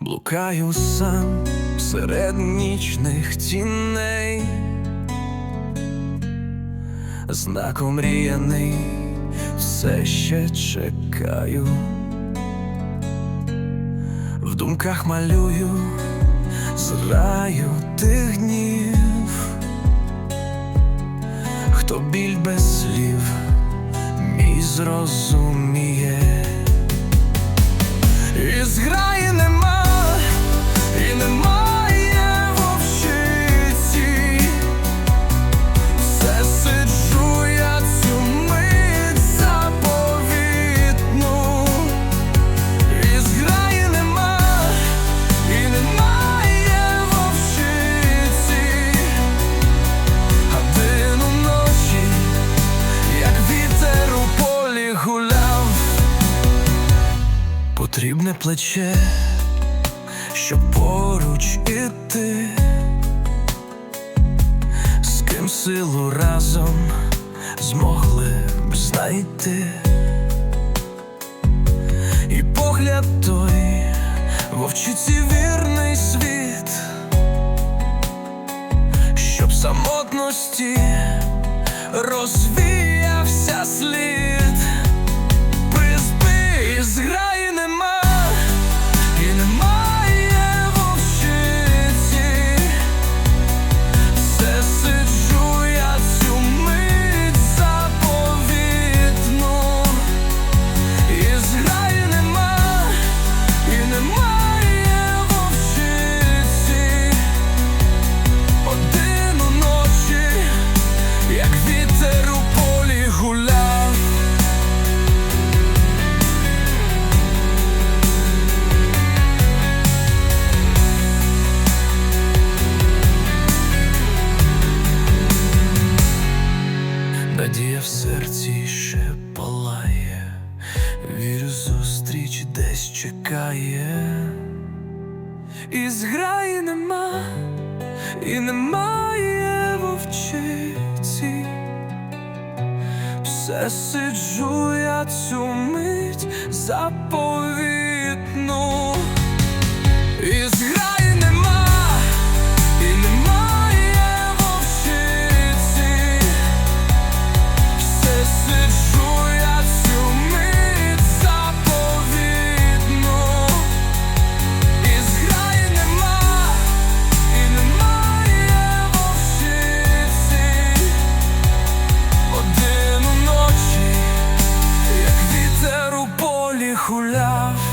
Блукаю сам серед нічних тіней, знаком мріяний все ще чекаю, в думках малюю з раю тих днів, хто біль без слів мій зрозуміє. І зграї нема, Потрібне плече, щоб поруч іти, з ким силу разом змогли б знайти, і погляд той вовчиці вірний світ, щоб самотності розвіявся слід. Приспи, і зграї Надія в серці ще палає, вірю, зустріч десь чекає, і зграї нема, і немає вовчиці. Все сиджу я цю мить заповітну. who love